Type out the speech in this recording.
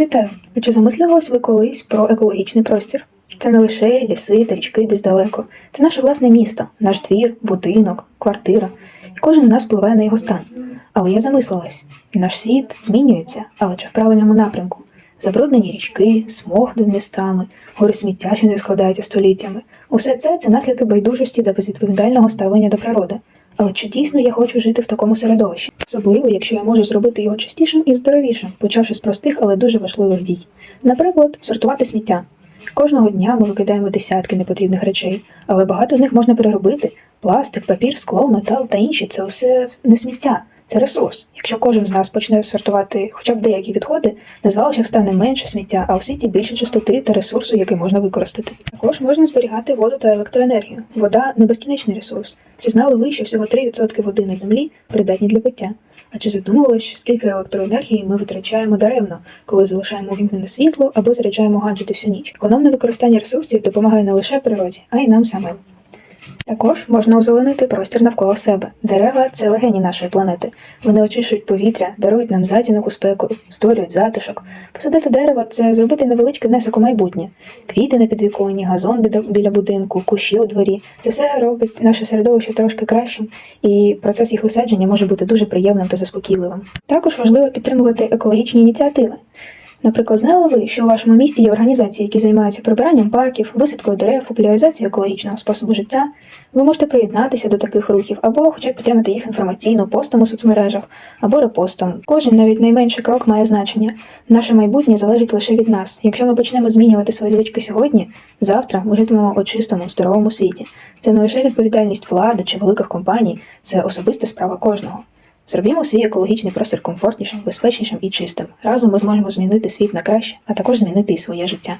Вітаю! А чи замислювались ви колись про екологічний простір? Це не лише ліси та річки десь далеко. Це наше власне місто, наш двір, будинок, квартира. І кожен з нас впливає на його стан. Але я замислилась: наш світ змінюється, але чи в правильному напрямку? Забруднені річки, смог над містами, гори сміття, що не складаються століттями. Усе це це наслідки байдужості та безвідповідального ставлення до природи. Але чи дійсно я хочу жити в такому середовищі? Особливо, якщо я можу зробити його частішим і здоровішим, почавши з простих, але дуже важливих дій. Наприклад, сортувати сміття. Кожного дня ми викидаємо десятки непотрібних речей, але багато з них можна переробити. Пластик, папір, скло, метал та інші це все не сміття, це ресурс. Якщо кожен з нас почне сортувати хоча б деякі відходи, на звалищах стане менше сміття, а у світі більше чистоти та ресурсу, який можна використати. Також можна зберігати воду та електроенергію. Вода не безкінечний ресурс. Чи знали ви, що всього 3% води на землі придатні для пиття? А чи задумувалися, скільки електроенергії ми витрачаємо даремно, коли залишаємо увімкнене світло або заряджаємо гаджети всю ніч? Економне використання ресурсів допомагає не лише природі, а й нам самим. Також можна озеленити простір навколо себе. Дерева це легені нашої планети. Вони очищують повітря, дарують нам затінок у спеку, створюють затишок. Посадити дерево це зробити невеличкий внесок у майбутнє. Квіти на підвіконні, газон біля- будинку, кущі у дворі. Це все робить наше середовище трошки кращим, і процес їх висадження може бути дуже приємним та заспокійливим. Також важливо підтримувати екологічні ініціативи. Наприклад, знали ви, що у вашому місті є організації, які займаються прибиранням парків, висадкою дерев, популяризацією екологічного способу життя. Ви можете приєднатися до таких рухів або хоча б підтримати їх інформаційно постом у соцмережах або репостом. Кожен навіть найменший крок має значення. Наше майбутнє залежить лише від нас. Якщо ми почнемо змінювати свої звички сьогодні, завтра ми житимемо у чистому, здоровому світі. Це не лише відповідальність влади чи великих компаній, це особиста справа кожного. Зробімо свій екологічний простір комфортнішим, безпечнішим і чистим. Разом ми зможемо змінити світ на краще, а також змінити і своє життя.